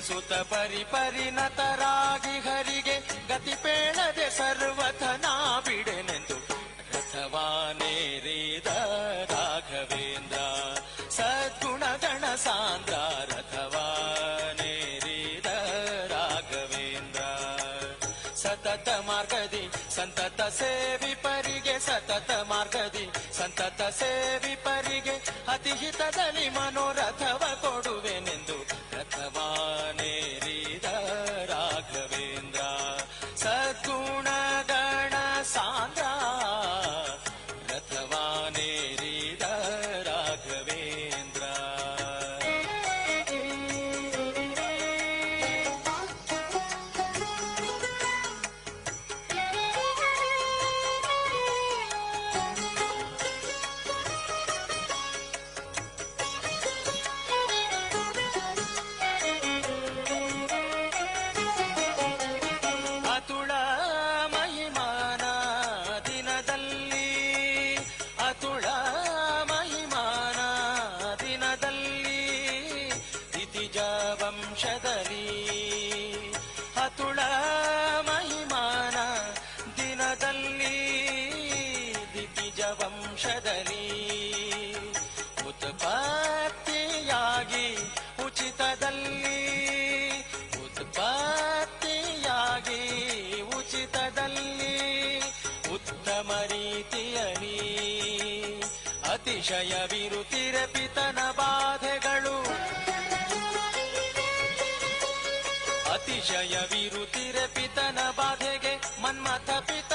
ಸುತ ಪರಿ ಪರಿಣತರಾಗಿ ಹರಿಗೆ ಗತಿ ಪೇಣದೆ ಸರ್ವಥನಾ ಬಿಡೆನೆಂದು. ರಥವಾನೇರಿದ ರಾಘವೇಂದ್ರ, ಸದ್ಗುಣಗಣ ಸಾಂದ್ರ ರಥವಾನೇರಿದ ರಾಘವೇಂದ್ರ. ಸತತ ಮಾರ್ಗದಿ, ಸಂತತ ಸೇವಿ ಪರಿಗೆ, ಸತತ ಮಾರ್ಗದಿ, ಸಂತತ ಸೇವಿ ಪರಿಗೆ, ಅತಿಹಿತದಲ್ಲಿ ಮನೋರಥವ ವಂಶದಲ್ಲಿ ಹತುಳ ಮಹಿಮಾನ ದಿನದಲ್ಲಿ ದಿತಿಜ ವಂಶದಲ್ಲಿ ಉತ್ಪತ್ತಿಯಾಗಿ ಉಚಿತದಲ್ಲಿ ಉತ್ಪತ್ತಿಯಾಗಿ ಉಚಿತದಲ್ಲಿ ಉತ್ತಮ ರೀತಿಯಲ್ಲಿ ಅತಿಶಯ ಅತಿಶಯವಿರುತ್ತಿರೆ ಪಿತನ ಬಾಧೆಗೆ ಮನ್ಮಥ ಪಿತ